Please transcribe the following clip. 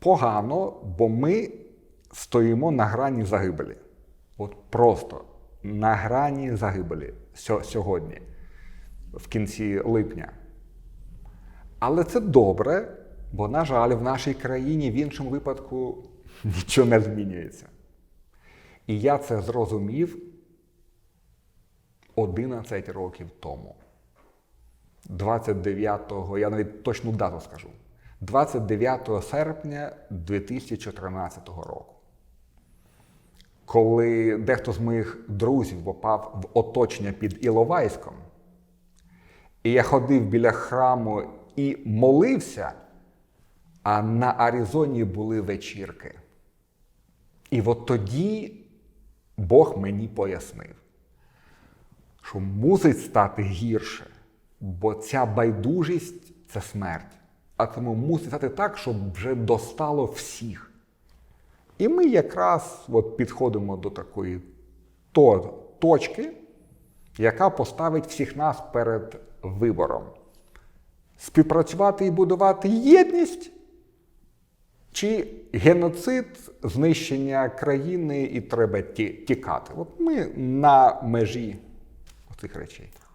погано, бо ми стоїмо на грані загибелі. От просто на грані загибелі сьогодні, в кінці липня. Але це добре, бо, на жаль, в нашій країні в іншому випадку нічого не змінюється. І я це зрозумів 11 років тому. 29-го, я навіть точну дату скажу. 29 серпня 2014 року. Коли дехто з моїх друзів попав в оточення під Іловайськом, і я ходив біля храму і молився, а на Аризоні були вечірки. І от тоді Бог мені пояснив, що мусить стати гірше, бо ця байдужість це смерть. А тому мусить стати так, щоб вже достало всіх. І ми якраз от підходимо до такої то, точки, яка поставить всіх нас перед вибором: співпрацювати і будувати єдність, чи геноцид, знищення країни і треба ті- тікати. От ми на межі цих речей.